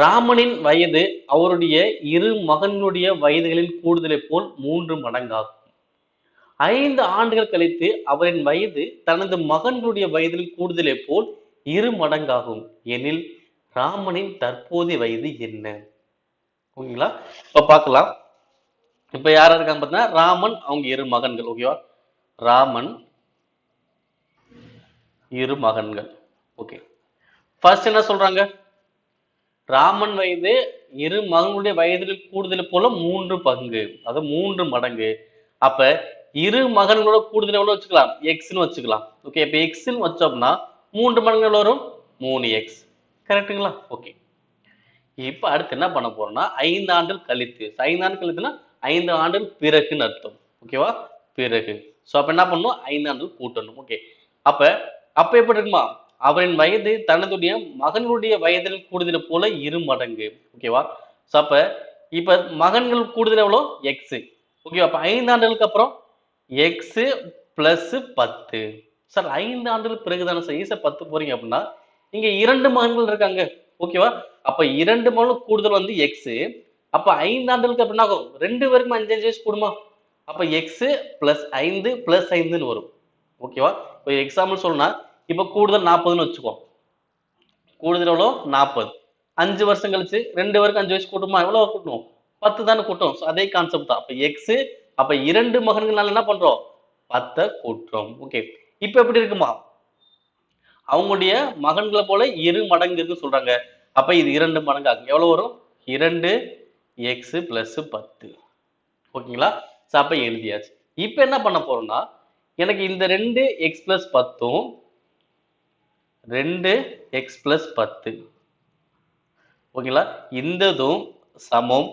ராமனின் வயது அவருடைய இரு மகனுடைய வயதுகளின் கூடுதலை போல் மூன்று மடங்காகும். ஐந்து ஆண்டுகள் கழித்து அவரின் வயது தனது மகன்களுடைய வயதில் கூடுதலை போல் இரு மடங்காகும். எனில் ராமனின் தற்போதைய வயது என்ன? ஓகேங்களா? இப்ப பார்க்கலாம். இப்ப யாரா இருக்காங்க பார்த்தீங்கன்னா ராமன் அவங்க இரு மகன்கள் ஓகேவா ராமன் இரு மகன்கள். ஓகே ஃபர்ஸ்ட் என்ன சொல்றாங்க? ராமன் வயது இரு மகனுடைய வயதில் கூடுதல் போல மூன்று பங்கு. அது மூன்று மடங்கு. அப்ப இரு மகன்களோட கூடுதல் எவ்வளவு வச்சுக்கலாம்? எக்ஸ்னு வச்சுக்கலாம். ஓகே இப்ப எக்ஸ்னு வச்சோம்னா மூன்று மடங்கு எவ்வளவு வரும்? மூணு எக்ஸ் கரெக்ட்டுங்களா ஓகே இப்ப அடுத்து என்ன பண்ண போறோம்னா ஐந்து ஆண்டுகள் கழித்து. ஐந்து ஆண்டு கழித்துனா ஐந்து ஆண்டுகள் பிறகுன்னு அர்த்தம். ஓகேவா பிறகு. ஸோ அப்ப என்ன பண்ணணும்? ஐந்து ஆண்டுகள் கூட்டணும். ஓகே அப்ப அப்ப எப்படி இருக்குமா? அவரின் வயது தனதுடைய மகனுடைய வயதில் கூடுதல் போல இரு மடங்கு. ஓகேவா ஸோ அப்ப இப்ப மகன்கள் கூடுதல் எவ்வளோ? எக்ஸ் ஓகேவா அப்ப ஐந்து ஆண்டுகளுக்கு அப்புறம் எக்ஸ் பிளஸ் பத்து. சார் ஐந்து ஆண்டுகள் பிறகுதானே சார் ஈஸா பத்து போறீங்க அப்படின்னா இங்க இரண்டு மகன்கள் இருக்காங்க. ஓகேவா அப்ப இரண்டு மகனும் கூடுதல் வந்து எக்ஸ் அப்ப ஐந்து ஆண்டுகளுக்கு அப்படின்னா ஆகும்? ரெண்டு பேருக்கும் அஞ்சு அஞ்சு வயசு கூடுமா? அப்ப எக்ஸ் பிளஸ் ஐந்து பிளஸ் ஐந்துன்னு வரும். ஓகேவா இப்போ எக்ஸாம்பிள் சொல்லணும்னா இப்போ கூடுதல் நாற்பதுன்னு வச்சுக்கோ. கூடுதல் எவ்வளோ? நாற்பது. அஞ்சு வருஷம் கழிச்சு ரெண்டு பேருக்கு அஞ்சு வயசு கூட்டுமா? எவ்வளவு கூட்டணும் பத்து தானே கூட்டும். அதே கான்செப்ட் தான். அப்போ எக்ஸு அப்போ இரண்டு மகன்கள்னால என்ன பண்றோம்? பத்தை கூட்டுறோம். ஓகே இப்போ எப்படி இருக்குமா? அவங்களுடைய மகன்களை போல இரு மடங்குன்னு சொல்றாங்க. அப்ப இது இரண்டு மடங்கு ஆகும் எவ்வளவு வரும்? இரண்டு எக்ஸ் பிளஸ் பத்து. ஓகேங்களா? ஸோ அப்போ எழுதியாச்சு. இப்போ என்ன பண்ண போறோம்னா எனக்கு இந்த ரெண்டு எக்ஸ் பிளஸ் பத்தும் ரெண்டு எக்ஸ் பிளஸ் பத்து. ஓகேங்களா? இந்த இதுவும் சமம்.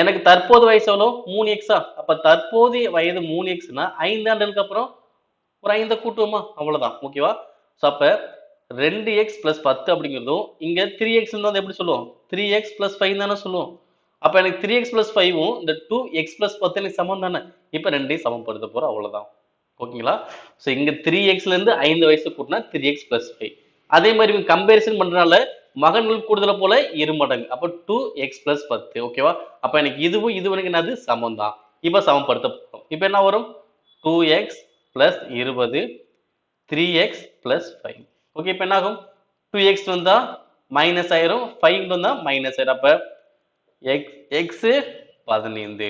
எனக்கு தற்போது வயசு எவ்வளோ? மூணு எக்ஸா அப்போ தற்போதைய வயது மூணு எக்ஸ்னா ஐந்து ஆண்டுகளுக்கு அப்புறம் ஒரு ஐந்தை கூட்டுவோமா? அவ்வளோதான் ஓகேவா? ஸோ அப்போ ரெண்டு எக்ஸ் ப்ளஸ் பத்து அப்படிங்கிறதும் இங்கே த்ரீ எக்ஸ் தான் எப்படி சொல்லுவோம்? த்ரீ எக்ஸ் ப்ளஸ் ஃபைவ் தானே சொல்லுவோம். அப்போ எனக்கு த்ரீ எக்ஸ் ப்ளஸ் ஃபைவும் இந்த டூ எக்ஸ் ப்ளஸ் பத்து எனக்கு சமம் தானே? இப்போ ரெண்டையும் சமப்படுத்த போகிறோம் அவ்வளோதான் ஓகேங்களா? ஸோ இங்கே த்ரீ எக்ஸ்லேருந்து ஐந்து வயசு கூட்டினா த்ரீ எக்ஸ் ப்ளஸ் ஃபைவ் அதே மாதிரி இவங்க கம்பேரிசன் பண்றதுனால மகன்கள் கூடுதல போல இரு மடங்கு. அப்ப டூ எக்ஸ் பிளஸ் பத்து ஓகேவா அப்ப எனக்கு இதுவும் இது எனக்கு என்னது? சமம் தான் இப்ப சமப்படுத்த போறோம். இப்ப என்ன வரும்? டூ எக்ஸ் பிளஸ் இருபது three X plus five okay இப்ப என்ன ஆகும்? டூ எக்ஸ் வந்தா மைனஸ் ஆயிரும். ஃபைவ் வந்தா மைனஸ் ஆயிரும். அப்ப எக்ஸ் எக்ஸ் பதினைந்து.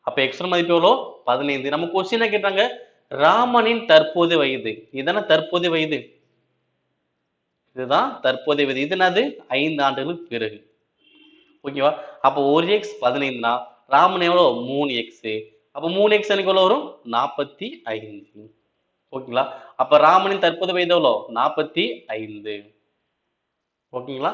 அப்ப எக்ஸ் மதிப்பு எவ்வளோ? பதினைந்து. நம்ம கொஸ்டின் கேட்டாங்க? ராமனின் தற்போதைய வயது. இதுதானே தற்போதைய வயது? இதுதான் தற்போதைய வயது இது என்னது? ஐந்து ஆண்டுகளுக்கு பிறகு. ஓகேவா அப்போ ஒரு எக்ஸ் பதினைந்துனா ராமன் எவ்வளோ மூணு எக்ஸ் அப்போ மூணு எக்ஸ் எனக்கு எவ்வளோ வரும்? நாற்பத்தி ஐந்து. ஓகேங்களா அப்போ ராமனின் தற்போதைய வயது எவ்வளோ நாற்பத்தி ஐந்து. ஓகேங்களா